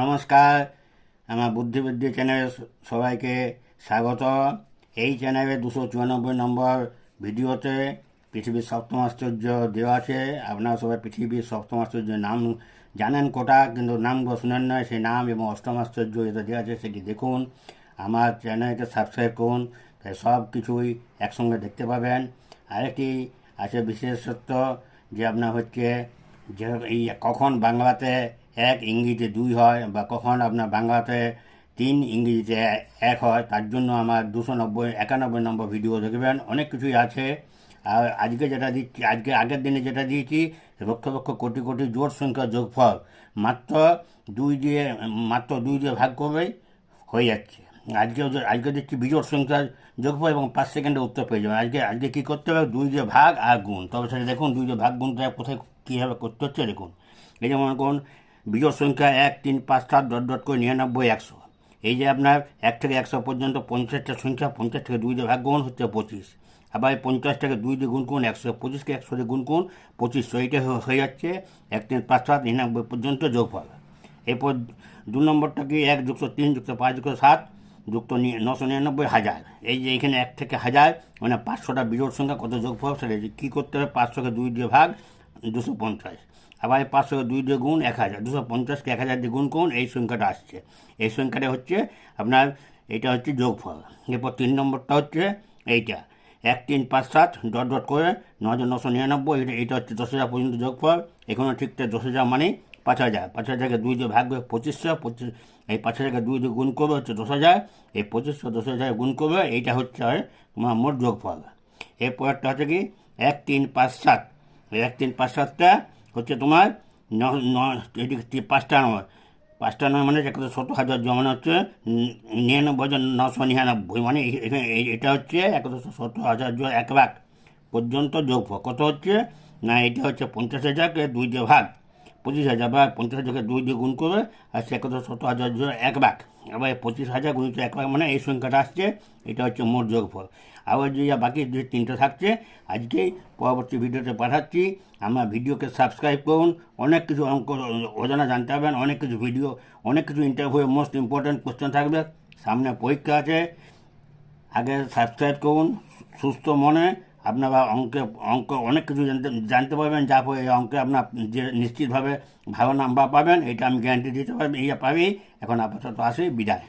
নমস্কার, আমার বুদ্ধিবুদ্ধি চ্যানেলে সবাইকে স্বাগত। এই চ্যানেলে দুশো চুরানব্বই নম্বর ভিডিওতে পৃথিবীর সপ্তম আশ্চর্য দেওয়া আছে। আপনারা সবাই পৃথিবীর সপ্তম আশ্চর্যের নাম জানেন কোটা, কিন্তু নামগুলো শুনেন না। সেই নাম এবং অষ্টম আশ্চর্য যেটা দেওয়া আছে সেটি দেখুন। আমার চ্যানেলকে সাবস্ক্রাইব করুন তাই সব কিছুই একসঙ্গে দেখতে পাবেন। আরেকটি আছে বিশেষত্ব যে আপনার হচ্ছে যে এই কখন বাংলাতে এক ইংরেজিতে দুই হয় বা কখন আপনার বাংলাতে তিন ইংরেজিতে এক হয়, তার জন্য আমার দুশো নব্বই, একানব্বই নম্বর ভিডিও দেখবেন। অনেক কিছুই আছে। আর আজকে যেটা দিচ্ছি, আজকে আগের দিনে যেটা দিয়েছি, লক্ষ লক্ষ কোটি কোটি জোর সংখ্যা যোগফল। মাত্র দুই দিয়ে, মাত্র দুই দিয়ে ভাগ করবেই হয়ে যাচ্ছে। আজকে আজকে দিচ্ছি বিজোড় সংখ্যার যোগফল এবং পাঁচ সেকেন্ডে উত্তর পেয়ে যাবেন। আজকে আজকে কী করতে হবে? দুই দিয়ে ভাগ আর গুণ। তবে সেটা দেখুন, দুই দিয়ে ভাগ গুণটা কোথায়, কীভাবে করতে হচ্ছে দেখুন। এই যেমন করুন বিজোড় সংখ্যা এক তিন পাঁচ সাত ডট ডট করে নিরানব্বই একশো। এই যে আপনার এক থেকে একশো পর্যন্ত পঞ্চাশটা সংখ্যা, পঞ্চাশ থেকে দুই দিয়ে ভাগ গুণ হচ্ছে পঁচিশ। আবার এই পঞ্চাশ থেকে দুই দিয়ে গুণ করুন একশো পঁচিশকে একশো দিয়ে গুণ করুন পঁচিশশো এইটা হয়ে- যাচ্ছে এক তিন পাঁচ সাত নিরানব্বই পর্যন্ত যোগ যোগফল। এরপর দু নম্বরটা কি? এক যুক্ত তিন যুক্ত পাঁচ যুক্ত সাত যুক্ত নশো নিরানব্বই হাজার। এই যে এখানে এক থেকে হাজার মানে পাঁচশোটা বিজোড় সংখ্যা কত যোগ যোগফল সেটা কী করতে হবে? পাঁচশোকে দুই দিয়ে ভাগ দুশো পঞ্চাশ। আবার এই পাঁচশোকে দুই দিয়ে গুণ এক হাজার, দুশো পঞ্চাশকে এক হাজার দিয়ে গুণ করুন, এই সংখ্যাটা আসছে। এই সংখ্যাটা হচ্ছে আপনার এটা হচ্ছে যোগফল। এরপর তিন নম্বরটা হচ্ছে এইটা। এক তিন পাঁচ সাত, ডট ডট করে ন হাজার নশো নিরানব্বই, এটা এটা হচ্ছে দশ হাজার পর্যন্ত যোগফল। এখানে ঠিকঠাক দশ হাজার মানে পাঁচ হাজার। পাঁচ হাজারকে দুই দিয়ে ভাগ করে পঁচিশশো, পঁচিশ এই পাঁচ হাজারকে দুই দিয়ে গুণ করবে হচ্ছে দশ হাজার। এই পঁচিশশো, দশ হাজার গুণ করবে, এইটা হচ্ছে তোমার মোট যোগফল। এরপরটা হচ্ছে কি? এক তিন পাঁচ সাত এক তিন পাঁচ সাতটা হচ্ছে তোমার এদিকে পাঁচটা নয় পাঁচটা নয় মানে একটা সত্তর হাজার জমা মানে হচ্ছে নিরানব্বই হাজার নশো নিরানব্বই মানে এটা হচ্ছে একশো সত্তর হাজার এক লাখ পর্যন্ত যোগফল। কত হচ্ছে? না, এটা হচ্ছে পঞ্চাশ হাজারকে দুই দিয়ে ভাগ। পঁচিশ হাজার বা পঞ্চাশ হাজারকে দুই দিয়ে গুণ করবে আর সে একশো সত্তর হাজার এক লাখ আবার পঁচিশ হাজার গুণিত এক লাখ মানে এই সংখ্যাটা আসছে, এটা হচ্ছে মোট যোগফল। আবার যে বাকি যে তিনটে থাকছে আজকেই পরবর্তী ভিডিওতে পাঠাচ্ছি। আমার ভিডিওকে সাবস্ক্রাইব করুন, অনেক কিছু অঙ্ক অজানা জানতে পারবেন, অনেক কিছু ভিডিও, অনেক কিছু ইন্টারভিউ মোস্ট ইম্পর্ট্যান্ট কোশ্চেন থাকবে, সামনে পরীক্ষা আছে। আগে সাবস্ক্রাইব করুন সুস্থ মনে আপনারা অঙ্কে, অঙ্ক অনেক কিছু জানতে জানতে পারবেন, যা পরে এই অঙ্কে আপনার যে নিশ্চিতভাবে ভালো নাম্বার পাবেন, এটা আমি গ্যারান্টি দিতে পারবেন এই পাবেই এখন আপাতত আসি, বিদায়।